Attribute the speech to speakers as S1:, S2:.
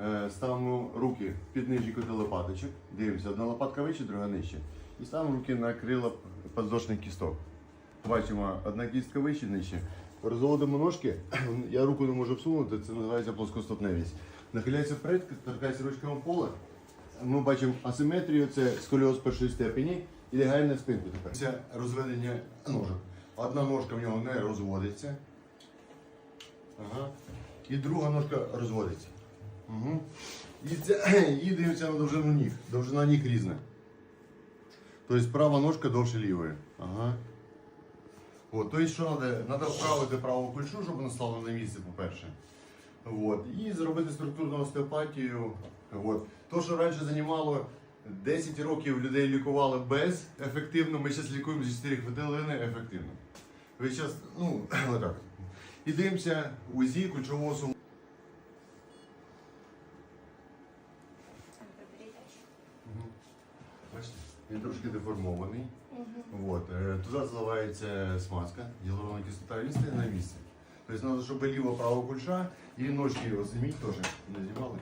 S1: Е, Ставимо руки під нижній кути лопаточок. Дивимося, одна лопатка вище, друга нижче. І ставимо руки на крила подвздошних кісток. Бачимо, одна кістка вище, нижче. Розводимо ножки, я руку не можу всунути, це називається плоскостопневість. Нахиляється вперед, торкається ручками пола. Ми бачимо асиметрію, це сколіоз першої степені і лягаємо на спинку тепер. Це розведення ножок. Одна ножка в нього не розводиться. Ага. І друга ножка розводиться. Угу. І, це, і дивимося на довжину ніг. Довжина ніг різна. Тобто права ножка довше лівої. Ага. От, тобто, що треба? Треба вправити праву кульшу, щоб вона стала на місце, по-перше. І зробити структурну остеопатію. От. То, що раніше займало 10 років людей лікували без ефективно, ми зараз лікуємо за 4 хвилини ефективно. Ви зараз, ну, отак. І дивимося УЗІ кульшового суму. Бачите, він трошки деформований. Угу. От. Туди заливається смазка, гіалурона кислота, він стає на місці. Тобто треба, щоб ліва права кульша і ножки його зніміть теж. Не знімали.